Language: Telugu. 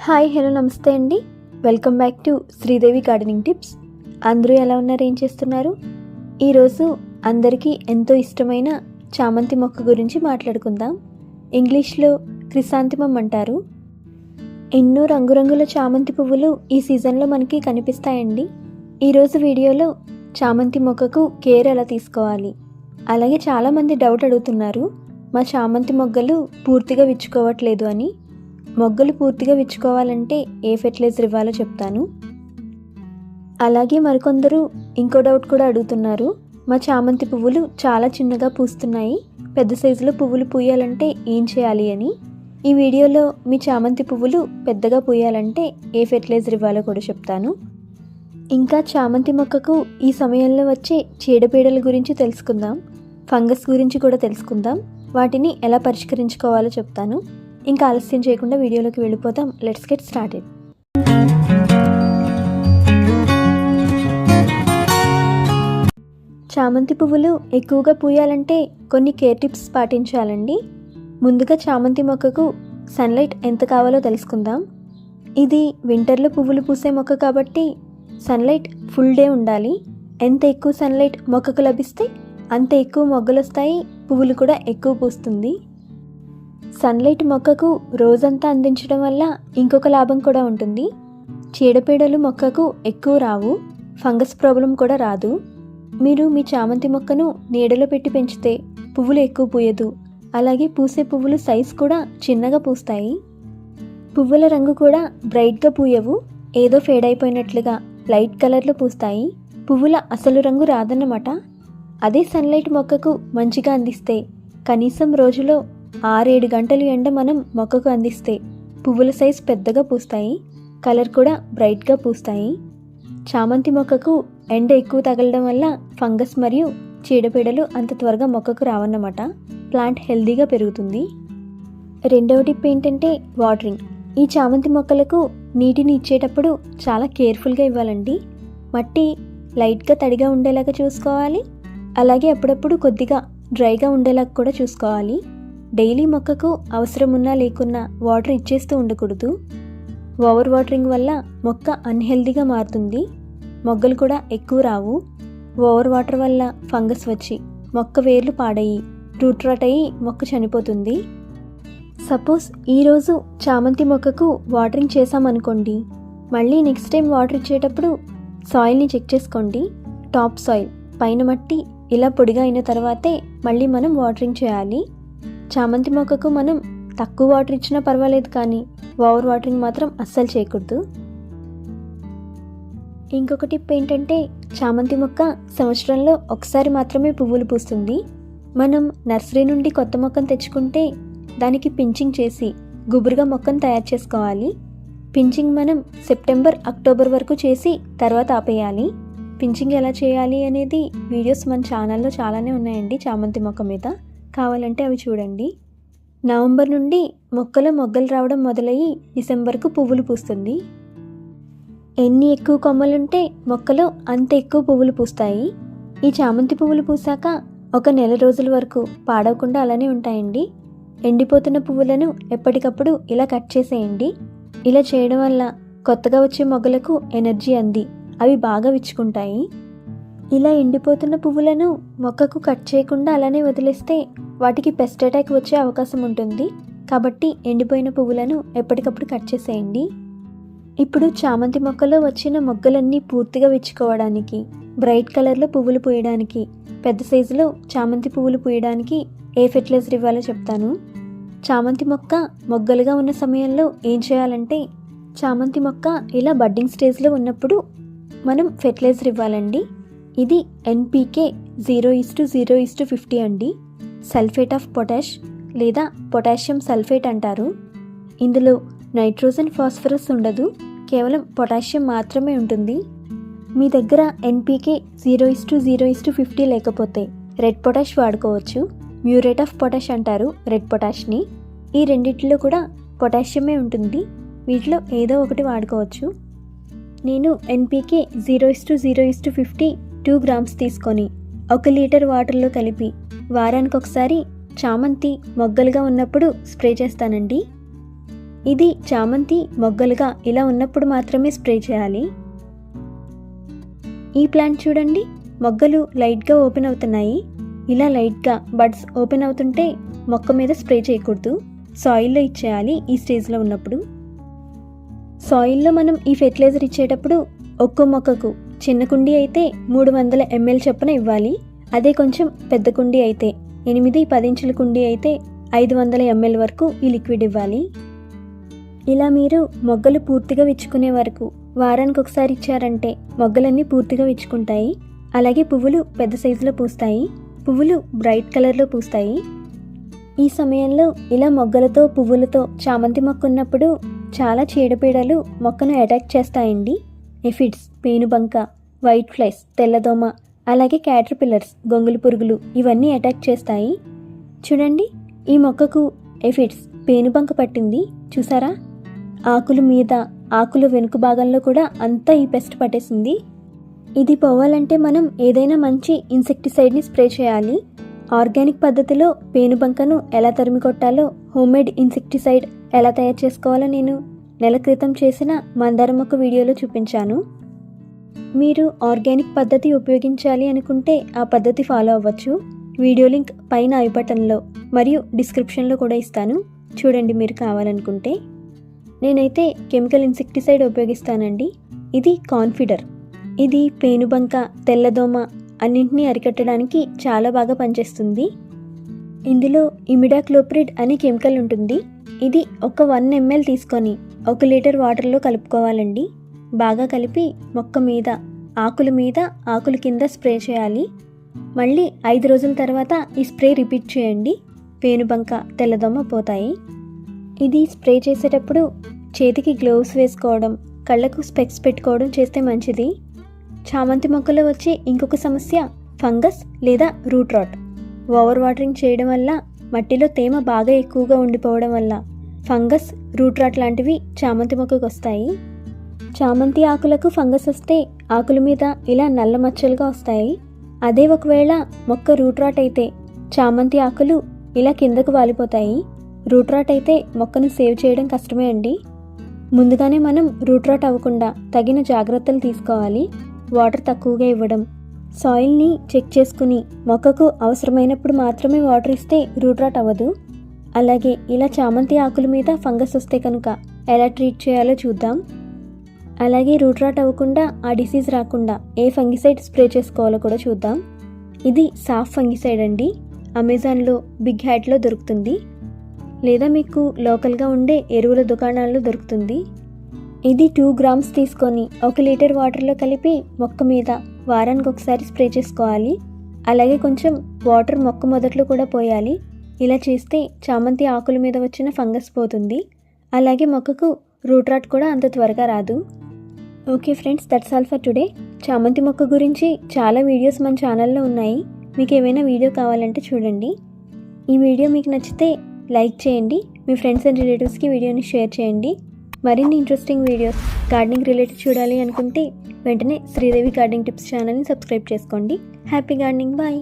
హాయ్ హలో నమస్తే అండి. Welcome back to Sridevi gardening tips. అందరూ ఎలా ఉన్నారు? ఏం చేస్తున్నారు? ఈరోజు అందరికీ ఎంతో ఇష్టమైన చామంతి మొక్క గురించి మాట్లాడుకుందాం. ఇంగ్లీష్లో క్రిసాంతిమం అంటారు. ఎన్నో రంగురంగుల చామంతి పువ్వులు ఈ సీజన్లో మనకి కనిపిస్తాయండి. ఈరోజు వీడియోలో చామంతి మొక్కకు కేర్ ఎలా తీసుకోవాలి? అలాగే చాలామంది డౌట్ అడుగుతున్నారు. మా చామంతి మొగ్గలు పూర్తిగా విచ్చుకోవట్లేదు అని. మొగ్గలు పూర్తిగా విచ్చుకోవాలంటే ఏ ఫెర్టిలైజర్ ఇవ్వాలో చెప్తాను. అలాగే మరికొందరు ఇంకో డౌట్ కూడా అడుగుతున్నారు. మా చామంతి పువ్వులు చాలా చిన్నగా పూస్తున్నాయి. పెద్ద సైజులో పువ్వులు పూయాలంటే ఏం చేయాలి అని. ఈ వీడియోలో మీ చామంతి పువ్వులు పెద్దగా పూయాలంటే ఏ ఫెర్టిలైజర్ ఇవ్వాలో కూడా చెప్తాను. ఇంకా చామంతి మొక్కకు ఈ సమయంలో వచ్చే చీడపీడల గురించి తెలుసుకుందాం. ఫంగస్ గురించి కూడా తెలుసుకుందాం. వాటిని ఎలా పరిష్కరించుకోవాలో చెప్తాను. ఇంకా ఆలస్యం చేయకుండా వీడియోలోకి వెళ్ళిపోతాం లెట్స్ గెట్ స్టార్టెడ్ చామంతి పువ్వులు ఎక్కువగా పూయాలంటే కొన్ని కేర్ టిప్స్ పాటించాలండి. ముందుగా చామంతి మొక్కకు సన్లైట్ ఎంత కావాలో తెలుసుకుందాం. ఇది వింటర్లో పువ్వులు పూసే మొక్క కాబట్టి సన్లైట్ ఫుల్ డే ఉండాలి. ఎంత ఎక్కువ సన్లైట్ మొక్కకు లభిస్తే అంత ఎక్కువ మొగ్గలు వస్తాయి. పువ్వులు కూడా ఎక్కువ పూస్తుంది. సన్లైట్ మొక్కకు రోజంతా అందించడం వల్ల ఇంకొక లాభం కూడా ఉంటుంది. చీడపీడలు మొక్కకు ఎక్కువ రావు. ఫంగస్ ప్రాబ్లం కూడా రాదు. మీరు మీ చామంతి మొక్కను నీడలో పెట్టి పెంచితే పువ్వులు ఎక్కువ పూయదు. అలాగే పూసే పువ్వులు సైజ్ కూడా చిన్నగా పూస్తాయి. పువ్వుల రంగు కూడా బ్రైట్గా పూయవు. ఏదో ఫేడ్ అయిపోయినట్లుగా లైట్ కలర్లో పూస్తాయి. పువ్వుల అసలు రంగు రాదన్నమాట. అదే సన్లైట్ మొక్కకు మంచిగా అందిస్తే కనీసం రోజులో ఆరేడు గంటలు ఎండ మనం మొక్కకు అందిస్తే పువ్వుల సైజ్ పెద్దగా పూస్తాయి కలర్ కూడా బ్రైట్గా పూస్తాయి. చామంతి మొక్కకు ఎండ ఎక్కువ తగలడం వల్ల ఫంగస్ మరియు చీడపీడలు అంత త్వరగా మొక్కకు రావన్నమాట. ప్లాంట్ హెల్దీగా పెరుగుతుంది. రెండవ టిప్ ఏంటంటే వాటరింగ్. ఈ చామంతి మొక్కలకు నీటిని ఇచ్చేటప్పుడు చాలా కేర్ఫుల్గా ఇవ్వాలండి. మట్టి లైట్గా తడిగా ఉండేలాగా చూసుకోవాలి. అలాగే అప్పుడప్పుడు కొద్దిగా డ్రైగా ఉండేలాగా కూడా చూసుకోవాలి. డైలీ మొక్కకు అవసరం ఉన్నా లేకున్నా వాటర్ ఇచ్చేస్తూ ఉండకూడదు. ఓవర్ వాటరింగ్ వల్ల మొక్క అన్హెల్దీగా మారుతుంది. మొగ్గలు కూడా ఎక్కువ రావు. ఓవర్ వాటర్ వల్ల ఫంగస్ వచ్చి మొక్క వేర్లు పాడయి రూట్ రాట్ అయ్యి మొక్క చనిపోతుంది. సపోజ్ ఈరోజు చామంతి మొక్కకు వాటరింగ్ చేసామనుకోండి మళ్ళీ నెక్స్ట్ టైం వాటర్ ఇచ్చేటప్పుడు సాయిల్ని చెక్ చేసుకోండి. టాప్ సాయిల్ పైన మట్టి ఇలా పొడిగా అయిన తర్వాతే మళ్ళీ మనం వాటరింగ్ చేయాలి. చామంతి మొక్కకు మనం తక్కువ వాటర్ ఇచ్చినా పర్వాలేదు కానీ ఓవర్ వాటరింగ్ మాత్రం అస్సలు చేయకూడదు. ఇంకొక టిప్ ఏంటంటే చామంతి మొక్క సంవత్సరంలో ఒకసారి మాత్రమే పువ్వులు పూస్తుంది. మనం నర్సరీ నుండి కొత్త మొక్కను తెచ్చుకుంటే దానికి పించింగ్ చేసి గుబురుగా మొక్కను తయారు చేసుకోవాలి. పించింగ్ మనం సెప్టెంబర్ అక్టోబర్ వరకు చేసి తర్వాత ఆపేయాలి. పించింగ్ ఎలా చేయాలి అనేది వీడియోస్ మన ఛానల్లో చాలానే ఉన్నాయండి చామంతి మొక్క మీద. కావాలంటే అవి చూడండి. నవంబర్ నుండి మొక్కలో మొగ్గలు రావడం మొదలయ్యి డిసెంబర్కు పువ్వులు పూస్తుంది. ఎన్ని ఎక్కువ కొమ్మలుంటే మొక్కలో అంత ఎక్కువ పువ్వులు పూస్తాయి. ఈ చామంతి పువ్వులు పూసాక ఒక నెల రోజుల వరకు పాడవకుండా అలానే ఉంటాయండి. ఎండిపోతున్న పువ్వులను ఎప్పటికప్పుడు ఇలా కట్ చేసేయండి. ఇలా చేయడం వల్ల కొత్తగా వచ్చే మొగ్గలకు ఎనర్జీ అంది. అవి బాగా విచ్చుకుంటాయి. ఇలా ఎండిపోతున్న పువ్వులను మొక్కకు కట్ చేయకుండా అలానే వదిలేస్తే వాటికి పెస్ట్ అటాక్ వచ్చే అవకాశం ఉంటుంది. కాబట్టి ఎండిపోయిన పువ్వులను ఎప్పటికప్పుడు కట్ చేసేయండి. ఇప్పుడు చామంతి మొక్కలో వచ్చిన మొగ్గలన్నీ పూర్తిగా విచ్చుకోవడానికి బ్రైట్ కలర్లో పువ్వులు పూయడానికి పెద్ద సైజులో చామంతి పువ్వులు పూయడానికి ఏ ఫెర్టిలైజర్ ఇవ్వాలో చెప్తాను. చామంతి మొక్క మొగ్గలుగా ఉన్న సమయంలో ఏం చేయాలంటే చామంతి మొక్క ఇలా బడ్డింగ్ స్టేజ్లో ఉన్నప్పుడు మనం ఫెర్టిలైజర్ ఇవ్వాలండి. ఇది NPK zero is to zero is to fifty అండి. సల్ఫేట్ ఆఫ్ పొటాష్ లేదా పొటాషియం సల్ఫేట్ అంటారు. ఇందులో నైట్రోజన్ ఫాస్ఫరస్ ఉండదు. కేవలం పొటాషియం మాత్రమే ఉంటుంది. మీ దగ్గర NPK zero is to zero is to fifty లేకపోతే రెడ్ పొటాష్ వాడుకోవచ్చు. మ్యూరేట్ ఆఫ్ పొటాష్ అంటారు రెడ్ పొటాష్ని. ఈ రెండిట్లో కూడా పొటాషియమే ఉంటుంది. వీటిలో ఏదో ఒకటి వాడుకోవచ్చు. నేను NPK zero is to zero is to fifty two grams తీసుకొని ఒక లీటర్ వాటర్లో కలిపి వారానికి ఒకసారి చామంతి మొగ్గలుగా ఉన్నప్పుడు స్ప్రే చేస్తానండి. ఇది చామంతి మొగ్గలుగా ఇలా ఉన్నప్పుడు మాత్రమే స్ప్రే చేయాలి. ఈ ప్లాంట్ చూడండి మొగ్గలు లైట్గా ఓపెన్ అవుతున్నాయి. ఇలా లైట్గా బడ్స్ ఓపెన్ అవుతుంటే మొక్క మీద స్ప్రే చేయకూడదు. సాయిల్లో ఇచ్చేయాలి ఈ స్టేజ్లో ఉన్నప్పుడు. సాయిల్లో మనం ఈ ఫెర్టిలైజర్ ఇచ్చేటప్పుడు ఒక్కో మొక్కకు చిన్న కుండీ అయితే మూడు వందల ఎంఎల్ చొప్పున ఇవ్వాలి. అదే కొంచెం పెద్ద కుండీ అయితే ఎనిమిది పది ఇంచుల కుండీ అయితే ఐదు వందల ఎంఎల్ వరకు ఈ లిక్విడ్ ఇవ్వాలి. ఇలా మీరు మొగ్గలు పూర్తిగా విచ్చుకునే వరకు వారానికి ఒకసారి ఇచ్చారంటే మొగ్గలన్నీ పూర్తిగా విచ్చుకుంటాయి. అలాగే పువ్వులు పెద్ద సైజులో పూస్తాయి. పువ్వులు బ్రైట్ కలర్లో పూస్తాయి. ఈ సమయంలో ఇలా మొగ్గలతో పువ్వులతో చామంతి మొక్క ఉన్నప్పుడు చాలా చీడపీడలు మొక్కను అటాక్ చేస్తాయండి. ఎఫిడ్స్ పేనుబంక వైట్ ఫ్లైస్ తెల్లదోమ అలాగే క్యాటర్పిల్లర్స్ గొంగులు పురుగులు ఇవన్నీ అటాక్ చేస్తాయి. చూడండి ఈ మొక్కకు ఎఫిడ్స్ పేనుబంక పట్టింది. చూసారా? ఆకుల మీద ఆకుల వెనుక భాగంలో కూడా అంతా ఈ పెస్ట్ పట్టేసింది. ఇది పోవాలంటే మనం ఏదైనా మంచి ఇన్సెక్టిసైడ్ని స్ప్రే చేయాలి. ఆర్గానిక్ పద్ధతిలో పేనుబంకను ఎలా తరిమి కొట్టాలో హోమ్మేడ్ ఇన్సెక్టిసైడ్ ఎలా తయారు చేసుకోవాలో నేను నెల క్రితం చేసిన మందారం మొక్క వీడియోలో చూపించాను. మీరు ఆర్గానిక్ పద్ధతి ఉపయోగించాలి అనుకుంటే ఆ పద్ధతి ఫాలో అవ్వచ్చు. వీడియో లింక్ పైన ఐ బటన్లో మరియు డిస్క్రిప్షన్లో కూడా ఇస్తాను. చూడండి మీరు కావాలనుకుంటే. నేనైతే కెమికల్ ఇన్సెక్టిసైడ్ ఉపయోగిస్తానండి. ఇది కాన్ఫిడర్. ఇది పేనుబంక తెల్లదోమ అన్నింటినీ అరికట్టడానికి చాలా బాగా పనిచేస్తుంది. ఇందులో ఇమిడాక్లోప్రిడ్ అనే కెమికల్ ఉంటుంది. ఇది ఒక వన్ ఎంఎల్ తీసుకొని ఒక లీటర్ వాటర్లో కలుపుకోవాలండి. బాగా కలిపి మొక్క మీద ఆకుల మీద ఆకుల కింద స్ప్రే చేయాలి. మళ్ళీ ఐదు రోజుల తర్వాత ఈ స్ప్రే రిపీట్ చేయండి. పేనుబంక తెల్లదోమ పోతాయి. ఇది స్ప్రే చేసేటప్పుడు చేతికి గ్లోవ్స్ వేసుకోవడం కళ్ళకు స్పెక్స్ పెట్టుకోవడం చేస్తే మంచిది. చామంతి మొక్కలో వచ్చే ఇంకొక సమస్య ఫంగస్ లేదా రూట్ రాట్. ఓవర్ వాటరింగ్ చేయడం వల్ల మట్టిలో తేమ బాగా ఎక్కువగా ఉండిపోవడం వల్ల ఫంగస్ రూట్ రాట్ లాంటివి చామంతి మొక్కకు వస్తాయి. చామంతి ఆకులకు ఫంగస్ వస్తే ఆకుల మీద ఇలా నల్ల మచ్చలుగా వస్తాయి. అదే ఒకవేళ మొక్క రూట్ రాట్ అయితే చామంతి ఆకులు ఇలా కిందకు వాలిపోతాయి. రూట్ రాట్ అయితే మొక్కను సేవ్ చేయడం కష్టమే అండి. ముందుగానే మనం రూట్ రాట్ అవ్వకుండా తగిన జాగ్రత్తలు తీసుకోవాలి. వాటర్ తక్కువగా ఇవ్వడం సాయిల్ని చెక్ చేసుకుని మొక్కకు అవసరమైనప్పుడు మాత్రమే వాటర్ ఇస్తే రూట్ రాట్ అవ్వదు. అలాగే ఇలా చామంతి ఆకుల మీద ఫంగస్ వస్తే కనుక ఎలా ట్రీట్ చేయాలో చూద్దాం. అలాగే రూట్ రాట్ అవ్వకుండా ఆ డిసీజ్ రాకుండా ఏ ఫంగిసైడ్ స్ప్రే చేసుకోవాలో కూడా చూద్దాం. ఇది సాఫ్ ఫంగిసైడ్ అండి. అమెజాన్లో బిగ్ హ్యాట్లో దొరుకుతుంది. లేదా మీకు లోకల్గా ఉండే ఎరువుల దుకాణాల్లో దొరుకుతుంది. ఇది టూ గ్రామ్స్ తీసుకొని ఒక లీటర్ వాటర్లో కలిపి మొక్క మీద వారానికి ఒకసారి స్ప్రే చేసుకోవాలి. అలాగే కొంచెం వాటర్ మొక్క మొదట్లో కూడా పోయాలి. ఇలా చేస్తే చామంతి ఆకుల మీద వచ్చిన ఫంగస్ పోతుంది. అలాగే మొక్కకు రూట్ రాట్ కూడా అంత త్వరగా రాదు. Okay friends that's all for today చామంతి మొక్క గురించి చాలా వీడియోస్ మన ఛానల్లో ఉన్నాయి. మీకు ఏమైనా వీడియో కావాలంటే చూడండి. ఈ వీడియో మీకు నచ్చితే లైక్ చేయండి. మీ ఫ్రెండ్స్ అండ్ రిలేటివ్స్కి వీడియోని షేర్ చేయండి. మరిన్ని ఇంట్రెస్టింగ్ వీడియోస్ గార్డెనింగ్ రిలేటెడ్ చూడాలి అనుకుంటే వెంటనే శ్రీదేవి గార్డెనింగ్ టిప్స్ ఛానల్ని సబ్స్క్రైబ్ చేసుకోండి. Happy gardening bye